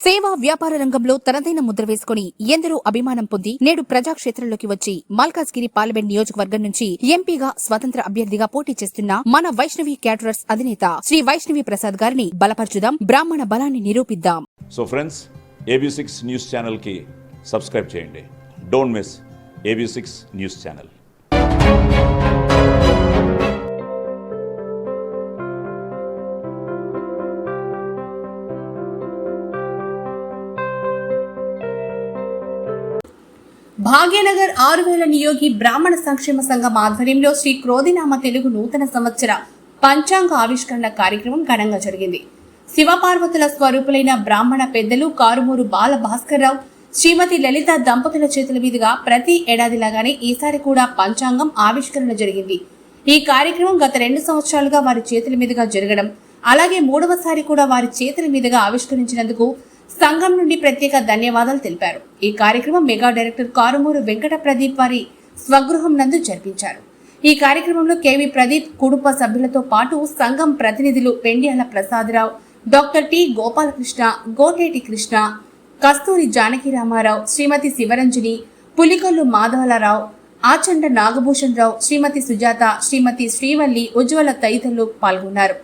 సేవా వ్యాపార రంగంలో తనదైన ముద్ర వేసుకుని ఎందరో అభిమానం పొంది నేడు ప్రజాక్షేత్రంలోకి వచ్చి మల్కాజ్గిరి పార్లమెంట్ నియోజకవర్గం నుంచి ఎంపీగా స్వతంత్ర అభ్యర్థిగా పోటీ చేస్తున్న మన వైష్ణవి క్యాటరర్స్ అధినేత శ్రీ వైష్ణవి ప్రసాద్ గారిని బలపరచుదాం బ్రాహ్మణ బలాన్ని నిరూపిద్దాం. So friends AB six news ఛానల్కి సబ్స్క్రైబ్ చేయండి. Don't miss AB six news channel Bhagyanagar ఆరు వేల నియోగి బ్రాహ్మణ సంక్షేమ సంఘం ఆధ్వర్యంలో శ్రీ క్రోధినామ తెలుగు నూతన సంవత్సర పంచాంగ ఆవిష్కరణ కార్యక్రమం ఘనంగా జరిగింది. శివపార్వతుల స్వరూపులైన బ్రాహ్మణ పెద్దలు కారుమూరు బాల భాస్కర్రావు శ్రీమతి లలిత దంపతుల చేతుల మీదుగా ప్రతి ఏడాదిలాగానే ఈసారి కూడా పంచాంగం ఆవిష్కరణ జరిగింది. ఈ కార్యక్రమం గత రెండు సంవత్సరాలుగా వారి చేతుల మీదుగా జరగడం అలాగే మూడవసారి కూడా వారి చేతుల మీదుగా ఆవిష్కరించినందుకు సంఘం నుండి ప్రత్యేక ధన్యవాదాలు తెలిపారు. ఈ కార్యక్రమం మెగా డైరెక్టర్ కారుమూరు వెంకట ప్రదీప్ వారి స్వగృహం నందు జరిపించారు. ఈ కార్యక్రమంలో కేవి ప్రదీప్ కుటుంబ సభ్యులతో పాటు సంఘం ప్రతినిధులు పెండియాల ప్రసాదరావు డాక్టర్ టి గోపాలకృష్ణ గోటేటి కృష్ణ కస్తూరి జానకి రామారావు శ్రీమతి శివరంజని పులికొల్లు మాధవలరావు ఆచండ నాగభూషణ్ రావు శ్రీమతి సుజాత శ్రీమతి శ్రీవల్లి ఉజ్వల తదితరులు పాల్గొన్నారు.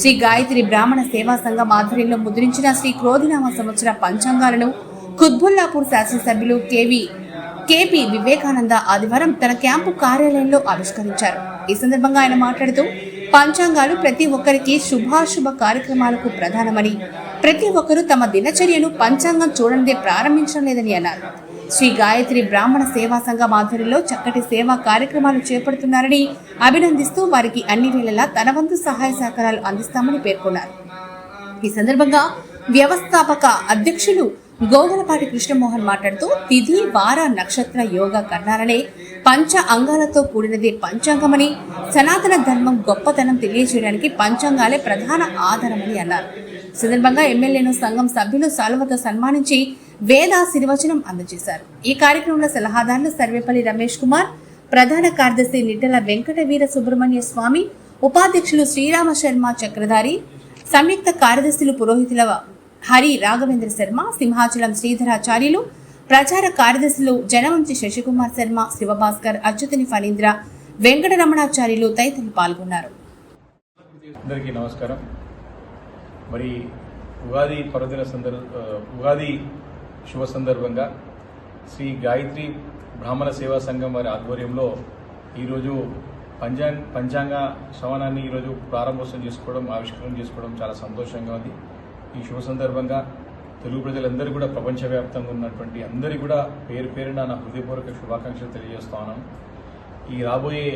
శ్రీ గాయత్రి బ్రాహ్మణ సేవా సంఘం ఆధ్వర్యంలో ముద్రించిన శ్రీ క్రోధినామ సంవత్సర పంచాంగాలను కుత్బుల్లాపూర్ శాసనసభ్యులు కేవి కేపీ వివేకానంద ఆదివారం తన క్యాంపు కార్యాలయంలో ఆవిష్కరించారు. ఈ సందర్భంగా ఆయన మాట్లాడుతూ పంచాంగాలు ప్రతి ఒక్కరికి శుభాశుభ కార్యక్రమాలకు ప్రధానమని ప్రతి ఒక్కరూ తమ దినచర్యను పంచాంగం చూడందే ప్రారంభించడం లేదని అన్నారు. శ్రీ గాయత్రి బ్రాహ్మణ సేవా సంఘం ఆధ్వర్యంలో చక్కటి సేవా కార్యక్రమాలు చేపడుతున్నారని అభినందిస్తూ వారికి అన్ని వేళలా తన వంతు సహాయ సహకారాలు అందిస్తామని పేర్కొన్నారు. ఈ సందర్భంగా వ్యవస్థాపక అధ్యక్షులు గోగలపాటి కృష్ణమోహన్ మాట్లాడుతూ తిథి వార నక్షత్ర యోగ కర్ణాలనే పంచ అంగాలతో కూడినదే పంచాంగమని సనాతన ధర్మం గొప్పతనం తెలియజేయడానికి పంచాంగాలే ప్రధాన ఆధారమని అన్నారు. సందర్భంగా ఎమ్మెల్యేను సంఘం సభ్యులు సాల్వతో సన్మానించి వేద శిర్వచనం అందజేశారు. ఈ కార్యక్రమంలో సలహాదారులు సర్వేపల్లి రమేష్ కుమార్ ప్రధాన కార్యదర్శి నిట్టల వెంకట వీర సుబ్రహ్మణ్య స్వామి ఉపాధ్యక్షులు శ్రీరామ శర్మ చక్రధారి సంయుక్త కార్యదర్శులు పురోహితుల హరి రాఘవేంద్ర శర్మ సింహాచలం శ్రీధరాచార్యులు ప్రచార కార్యదర్శులు జనవంతి శశికుమార్ శర్మ శివభాస్కర్ అచ్యుతని ఫణీంద్ర వెంకటరమణాచార్యులు తదితరులు పాల్గొన్నారు. అందరికీ నమస్కారం. మరి ఉగాది పర్వదిన సందర్భ ఉగాది శుభ సందర్భంగా శ్రీ గాయత్రి బ్రాహ్మణ సేవా సంఘం వారి ఆధ్వర్యంలో ఈరోజు పంచాంగ పంచాంగ శ్రవణాన్ని ఈరోజు ప్రారంభోత్సవం చేసుకోవడం ఆవిష్కరణ చేసుకోవడం చాలా సంతోషంగా ఉంది. ఈ శుభ సందర్భంగా తెలుగు ప్రజలందరూ కూడా ప్రపంచవ్యాప్తంగా ఉన్నటువంటి అందరి కూడా పేరు పేరున నా హృదయపూర్వక శుభాకాంక్షలు తెలియజేస్తా ఉన్నాను ఈ రాబోయే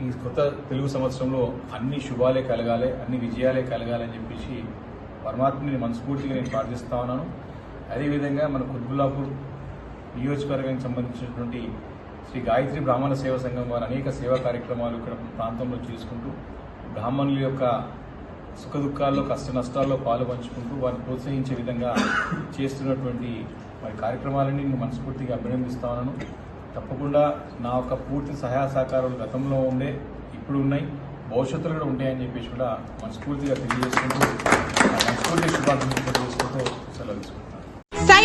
ఈ కొత్త తెలుగు సంవత్సరంలో అన్ని శుభాలే కలగాలి అన్ని విజయాలే కలగాలి అని చెప్పేసి పరమాత్మని మనస్ఫూర్తిగా నేను ప్రార్థిస్తా ఉన్నాను. అదేవిధంగా మన కుర్బులాపూర్ నియోజకవర్గానికి సంబంధించినటువంటి శ్రీ గాయత్రి బ్రాహ్మణ సేవా సంఘం వారు అనేక సేవా కార్యక్రమాలు ఇక్కడ ప్రాంతంలో చేసుకుంటూ బ్రాహ్మణుల యొక్క సుఖ దుఃఖాల్లో కష్ట నష్టాల్లో పాలు పంచుకుంటూ వారిని ప్రోత్సహించే విధంగా చేస్తున్నటువంటి వారి కార్యక్రమాలని నేను మనస్ఫూర్తిగా అభినందిస్తా తప్పకుండా నా యొక్క పూర్తి సహాయ సహకారాలు గతంలో ఉండే ఇప్పుడు ఉన్నాయి భవిష్యత్తులో కూడా ఉంటాయని చెప్పేసి కూడా మనస్ఫూర్తిగా తెలియజేసుకుంటూ మనస్ఫూర్తి శుభాకాంక్షలు తెలియజేసుకుంటూ సెలవు